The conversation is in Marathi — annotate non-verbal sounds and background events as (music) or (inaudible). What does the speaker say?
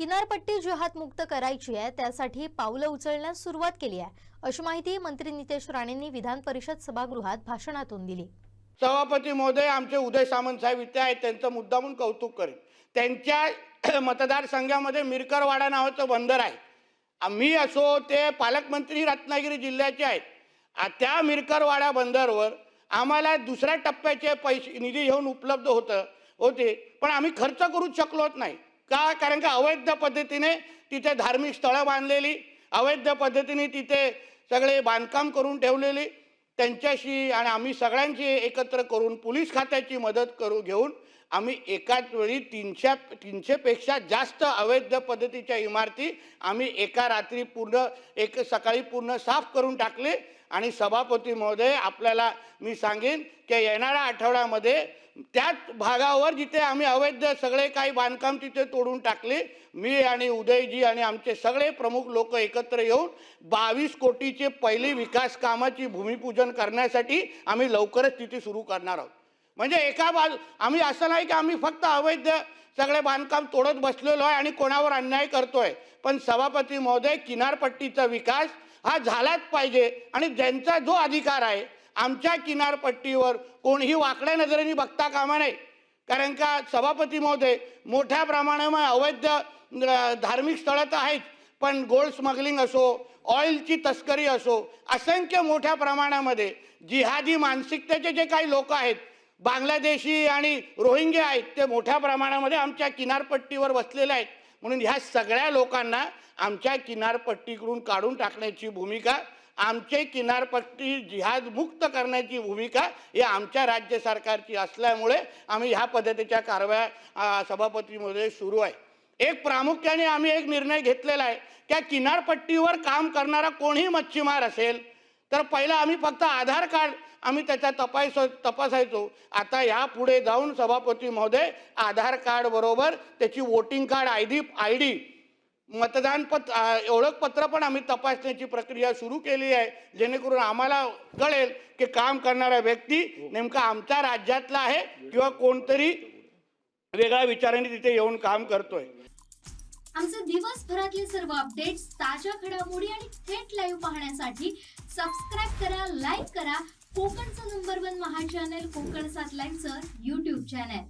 किनारपट्टी जिहाद मुक्त करायची आहे त्यासाठी पावलं उचलण्यास सुरुवात केली आहे. अशी माहिती मंत्री नितेश राणेंनी विधान परिषद सभागृहात भाषणातून दिली. सभापती महोदय आमचे उदय सामंत साहेब इथे आहेत त्यांचं मुद्दामून कौतुक करेन. त्यांच्या (clears throat) मतदारसंघामध्ये मिरकरवाडा नावाचं बंदर आहे. आम्ही असो ते पालकमंत्री रत्नागिरी जिल्ह्याचे आहेत. त्या मिरकरवाडा बंदरवर आम्हाला दुसऱ्या टप्प्याचे पैसे निधी घेऊन उपलब्ध होतं होते. पण आम्ही खर्च करूच शकलोच नाही. का? कारण का अवैध पद्धतीने तिथे धार्मिक स्थळं बांधलेली अवैध पद्धतीने तिथे सगळे बांधकाम करून ठेवलेली त्यांच्याशी आणि आम्ही सगळ्यांशी एकत्र करून पोलीस खात्याची मदत करू घेऊन आम्ही एकाच वेळी तीनशे तीनशेपेक्षा जास्त अवैध पद्धतीच्या इमारती आम्ही एका रात्री पूर्ण एक सकाळी पूर्ण साफ करून टाकले. आणि सभापती महोदय आपल्याला मी सांगेन की येणाऱ्या आठवड्यामध्ये त्याच भागावर जिथे आम्ही अवैध सगळे काही बांधकाम तिथे तोडून टाकले मी आणि उदयजी आणि आमचे सगळे प्रमुख लोक एकत्र येऊन बावीस कोटीचे पहिली विकास कामाची भूमिपूजन करण्यासाठी आम्ही लवकरच तिथे सुरू करणार आहोत. म्हणजे एका बाजू आम्ही असं नाही की आम्ही फक्त अवैध सगळे बांधकाम तोडत बसलेलो आहे आणि कोणावर अन्याय करतोय पण सभापती महोदय किनारपट्टीचा विकास हा झालाच पाहिजे आणि ज्यांचा जो अधिकार आहे आमच्या किनारपट्टीवर कोणीही वाकड्या नजरेने बघता कामा नये. कारण का सभापती महोदय मोठ्या प्रमाणामध्ये अवैध धार्मिक स्थळं तर आहेत पण गोल्ड स्मगलिंग असो ऑइलची तस्करी असो असंख्य मोठ्या प्रमाणामध्ये जिहादी मानसिकतेचे जे काही लोक आहेत बांगलादेशी आणि रोहिंग्या आहेत ते मोठ्या प्रमाणामध्ये आमच्या किनारपट्टीवर बसलेले आहेत. म्हणून ह्या सगळ्या लोकांना आमच्या किनारपट्टीकडून काढून टाकण्याची भूमिका आमचे किनारपट्टी जिहादमुक्त करण्याची भूमिका ही आमच्या राज्य सरकारची असल्यामुळे आम्ही ह्या पद्धतीच्या कारवाया सभापतीमध्ये सुरू आहे. एक प्रामुख्याने आम्ही एक निर्णय घेतलेला आहे त्या किनारपट्टीवर काम करणारा कोणीही मच्छीमार असेल तर पहिला आम्ही फक्त आधार कार्ड आम्ही त्याचा तपास तपासायचो. आता यापुढे जाऊन सभापती महोदय आधार कार्ड बरोबर त्याची voting card I D I D मतदान पत्र ओळखपत्र पण आम्ही तपासण्याची प्रक्रिया सुरू केली आहे. जेणेकरून आम्हाला कळेल की काम करणारा व्यक्ती नेमका आमच्या राज्यातला आहे किंवा कोणतरी वेगळ्या विचाराने तिथे येऊन काम करतोय. आमचे दिवसभरातले सर्व अपडेट्स ताज्या घडामोडी आणि थेट लाईव्ह पाहण्यासाठी सबस्क्राईब करा लाईक करा. कोकणचं नंबर वन महा चॅनल कोकण सात लाईव्हचं युट्यूब चॅनल